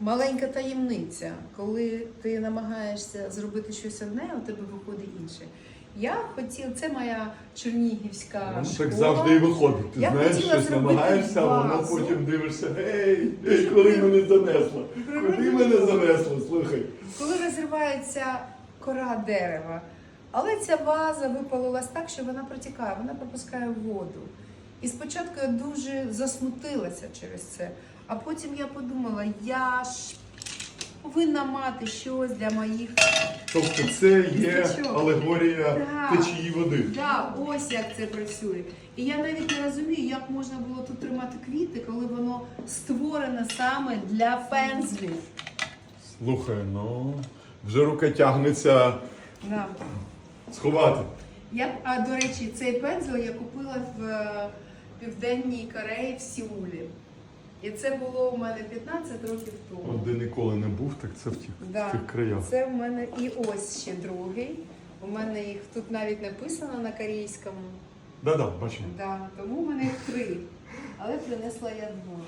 Маленька таємниця, коли ти намагаєшся зробити щось одне, у тебе виходить інше. Я хотіла, це моя чернігівська Ну, школа. так завжди і виходить. Ти Я знаєш, щось намагаєшся, а воно потім дивишся, гей, гей, коли мене занесло. Куди мене занесло, слухай. Коли розривається кора дерева. Але ця ваза випалилась так, що вона протікає, вона пропускає воду. І спочатку я дуже засмутилася через це, а потім я подумала, я ж повинна мати щось для моїх. Тобто це є що? алегорія Так. течії води. Да, ось як це працює. І я навіть не розумію, як можна було тут тримати квіти, коли воно створене саме для пензлів. Слухай, ну вже рука тягнеться Да. сховати. Я, а до речі, цей пензел я купила в е, Південній Кореї в Сіулі. І це було у мене 15 років тому. От де ніколи не був, так це в тих, Да. в тих краях. Це в мене і ось ще другий. У мене їх тут навіть написано на корейському. Да-да, бачимо. Да, тому в мене їх три. Але принесла я два.